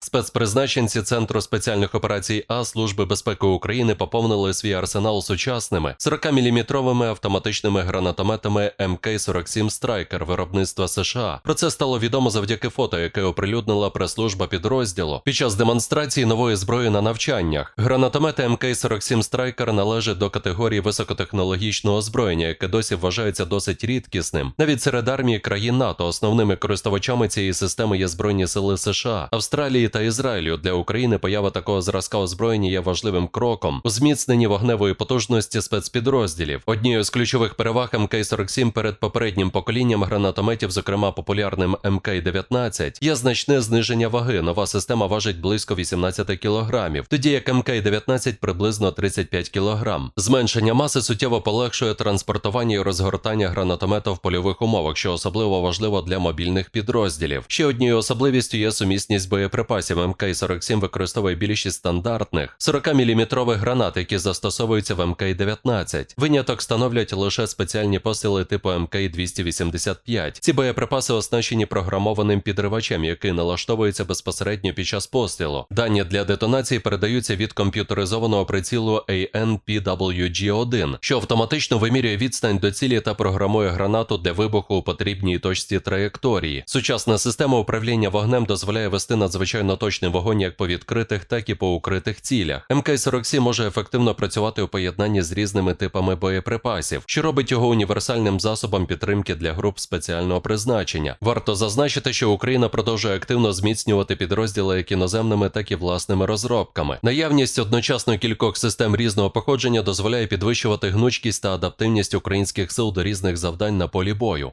Спецпризначенці Центру спеціальних операцій А Служби безпеки України поповнили свій арсенал сучасними 40-мм автоматичними гранатометами МК-47 Страйкер виробництва США. Про це стало відомо завдяки фото, яке оприлюднила прес-служба підрозділу під час демонстрації нової зброї на навчаннях. Гранатомети МК-47 Страйкер належать до категорії високотехнологічного озброєння, яке досі вважається досить рідкісним. Навіть серед армії країн НАТО основними користувачами цієї системи є Збройні сили США, Австралії та Ізраїлю. Для України поява такого зразка озброєння є важливим кроком у зміцненні вогневої потужності спецпідрозділів. Однією з ключових переваг МК-47 перед попереднім поколінням гранатометів, зокрема популярним МК-19, є значне зниження ваги. Нова система важить близько 18 кг, тоді як МК-19 приблизно 35 кг. Зменшення маси суттєво полегшує транспортування і розгортання гранатомета в польових умовах, що особливо важливо для мобільних підрозділів. Ще однією особливістю є сумісність боєприпасів. МК-47 використовує більшість стандартних 40-мм гранат, які застосовуються в МК-19. Виняток становлять лише спеціальні посили типу МК-285. Ці боєприпаси оснащені програмованим підривачем, який налаштовується безпосередньо під час пострілу. Дані для детонації передаються від комп'ютеризованого прицілу ANPWG-1, що автоматично вимірює відстань до цілі та програмує гранату для вибуху у потрібній точці траєкторії. Сучасна система управління вогнем дозволяє вести надзвичайно точний вогонь як по відкритих, так і по укритих цілях. МК-47 може ефективно працювати у поєднанні з різними типами боєприпасів, що робить його універсальним засобом підтримки для груп спеціального призначення. Варто зазначити, що Україна продовжує активно зміцнювати підрозділи як іноземними, так і власними розробками. Наявність одночасно кількох систем різного походження дозволяє підвищувати гнучкість та адаптивність українських сил до різних завдань на полі бою.